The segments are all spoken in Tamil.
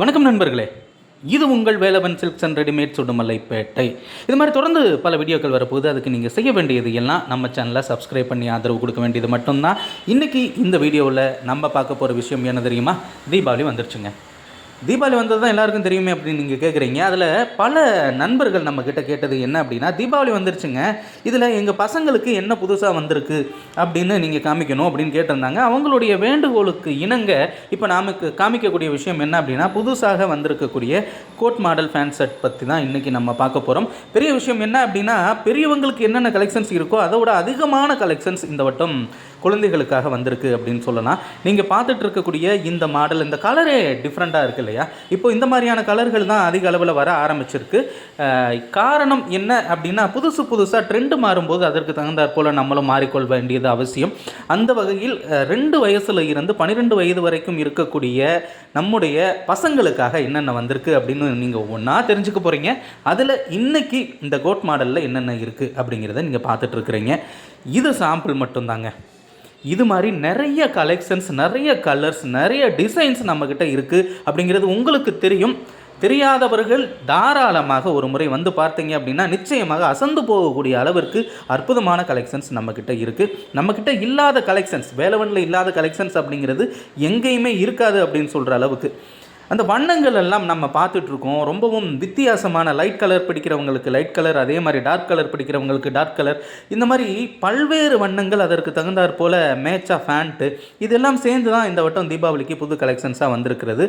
வணக்கம் நண்பர்களே. இது உங்கள் Velavan silks and readymade Sudumalaipettai. இது மாதிரி தொடர்ந்து பல வீடியோக்கள் வரப்போகுது. அதுக்கு நீங்கள் செய்ய வேண்டியது எல்லாம் நம்ம சேனலை சப்ஸ்கிரைப் பண்ணி ஆதரவு கொடுக்க வேண்டியது மட்டும்தான். இன்றைக்கி இந்த வீடியோவில் நம்ம பார்க்க போகிற விஷயம் என்ன தெரியுமா? தீபாவளி வந்துருச்சுங்க. தீபாவளி வந்தது தான் எல்லாருக்கும் தெரியுமே அப்படின்னு நீங்கள் கேட்குறீங்க அதில் பல நண்பர்கள் நம்ம கிட்ட கேட்டது என்ன அப்படின்னா தீபாவளி வந்துருச்சுங்க. இதில் எங்கள் பசங்களுக்கு என்ன புதுசாக வந்திருக்கு? அப்படின்னு நீங்கள் காமிக்கணும் அப்படின்னு கேட்டிருந்தாங்க. அவங்களுடைய வேண்டுகோளுக்கு இணங்க இப்போ நமக்கு காமிக்கக்கூடிய விஷயம் என்ன அப்படின்னா புதுசாக வந்திருக்கக்கூடிய கோட் மாடல் ஃபேன் செட் பற்றி தான் இன்றைக்கி நம்ம பார்க்க போகிறோம் பெரிய விஷயம் என்ன அப்படின்னா பெரியவங்களுக்கு என்னென்ன கலெக்ஷன்ஸ் இருக்கோ அதை விட அதிகமான கலெக்ஷன்ஸ் இந்த வட்டம். குழந்தைகளுக்காக வந்திருக்கு அப்படின்னு சொல்லலாம். நீங்கள் பார்த்துட்டு இருக்கக்கூடிய இந்த மாடல் இந்த கலரே டிஃப்ரெண்ட்டாக இருக்குது இல்லையா? இப்போ இந்த மாதிரியான கலர்கள் தான் அதிக அளவில் வர ஆரம்பிச்சிருக்கு. காரணம் என்ன அப்படின்னா புதுசு புதுசாக ட்ரெண்டு மாறும்போது அதற்கு தகுந்தாற் போல் நம்மளும் மாறிக்கொள்ள வேண்டியது அவசியம். அந்த வகையில் ரெண்டு வயசில் இருந்து பன்னிரெண்டு வயது வரைக்கும் இருக்கக்கூடிய நம்முடைய பசங்களுக்காக என்னென்ன வந்திருக்கு அப்படின்னு நீங்கள் ஒவ்வொன்றா தெரிஞ்சுக்க போகிறீங்க அதில் இன்னைக்கு இந்த கோட் மாடலில் என்னென்ன இருக்குது அப்படிங்கிறத நீங்கள் பார்த்துட்ருக்குறீங்க இது சாம்பிள் மட்டும்தாங்க. இது மாதிரி நிறைய கலெக்ஷன்ஸ் நிறைய கலர்ஸ் நிறைய டிசைன்ஸ் நம்மக்கிட்ட இருக்குது அப்படிங்கிறது உங்களுக்கு தெரியும். தெரியாதவர்கள் தாராளமாக ஒரு முறை வந்து பார்த்தீங்க அப்படின்னா நிச்சயமாக அசந்து போகக்கூடிய அளவிற்கு அற்புதமான கலெக்ஷன்ஸ் நம்மக்கிட்ட இருக்குது நம்மக்கிட்ட இல்லாத கலெக்ஷன்ஸ் வேலவனில் இல்லாத கலெக்ஷன்ஸ் அப்படிங்கிறது எங்கேயுமே இருக்காது அப்படின்னு சொல்கிற அளவுக்கு. அந்த வண்ணங்கள் எல்லாம் நம்ம பார்த்துட்ருக்கோம். ரொம்பவும் வித்தியாசமான லைட் கலர் பிடிக்கிறவங்களுக்கு லைட் கலர் அதே மாதிரி டார்க் கலர் பிடிக்கிறவங்களுக்கு டார்க் கலர் இந்த மாதிரி பல்வேறு வண்ணங்கள் அதற்கு தகுந்தாற் போல் மேட்சாக ஃபேண்ட்டு இதெல்லாம் சேர்ந்து தான் இந்த வட்டம் தீபாவளிக்கு புது கலெக்ஷன்ஸாக வந்திருக்கிறது.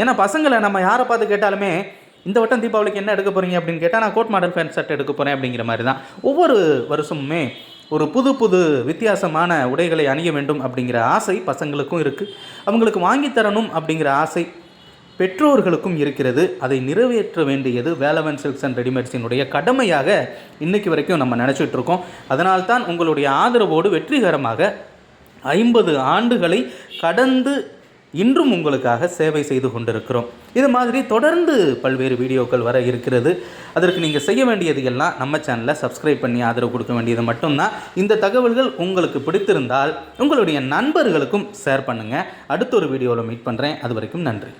ஏன்னா பசங்களை நம்ம யாரை பார்த்து கேட்டாலுமே இந்த வட்டம் தீபாவளிக்கு என்ன எடுக்க போகிறீங்க அப்படின்னு கேட்டால் நான் கோட் மாடல் ஃபேன் ஷர்ட் எடுக்க போகிறேன் அப்படிங்கிற மாதிரி தான். ஒவ்வொரு வருஷமுமே ஒரு புது புது வித்தியாசமான உடைகளை அணிய வேண்டும் அப்படிங்கிற ஆசை பசங்களுக்கும் இருக்குது அவங்களுக்கு வாங்கித் தரணும் அப்படிங்கிற ஆசை பெற்றோர்களுக்கும் இருக்கிறது. அதை நிறைவேற்ற வேண்டியது வேலவன் சில்க்ஸ் அண்ட் ரெடிமேட்ஸினுடைய கடமையாக இன்றைக்கு வரைக்கும் நம்ம நினச்சிட்டு இருக்கோம். அதனால்தான் உங்களுடைய ஆதரவோடு வெற்றிகரமாக ஐம்பது ஆண்டுகளை கடந்து இன்றும் உங்களுக்காக சேவை செய்து கொண்டிருக்கிறோம். இது மாதிரி தொடர்ந்து பல்வேறு வீடியோக்கள் வர இருக்கிறது. அதற்கு நீங்கள் செய்ய வேண்டியது எல்லாம் நம்ம சேனலை சப்ஸ்கிரைப் பண்ணி ஆதரவு கொடுக்க வேண்டியது மட்டும்தான். இந்த தகவல்கள் உங்களுக்கு பிடித்திருந்தால் உங்களுடைய நண்பர்களுக்கும் ஷேர் பண்ணுங்கள் அடுத்த ஒரு வீடியோவில் மீட் பண்ணுறேன் அது வரைக்கும் நன்றி.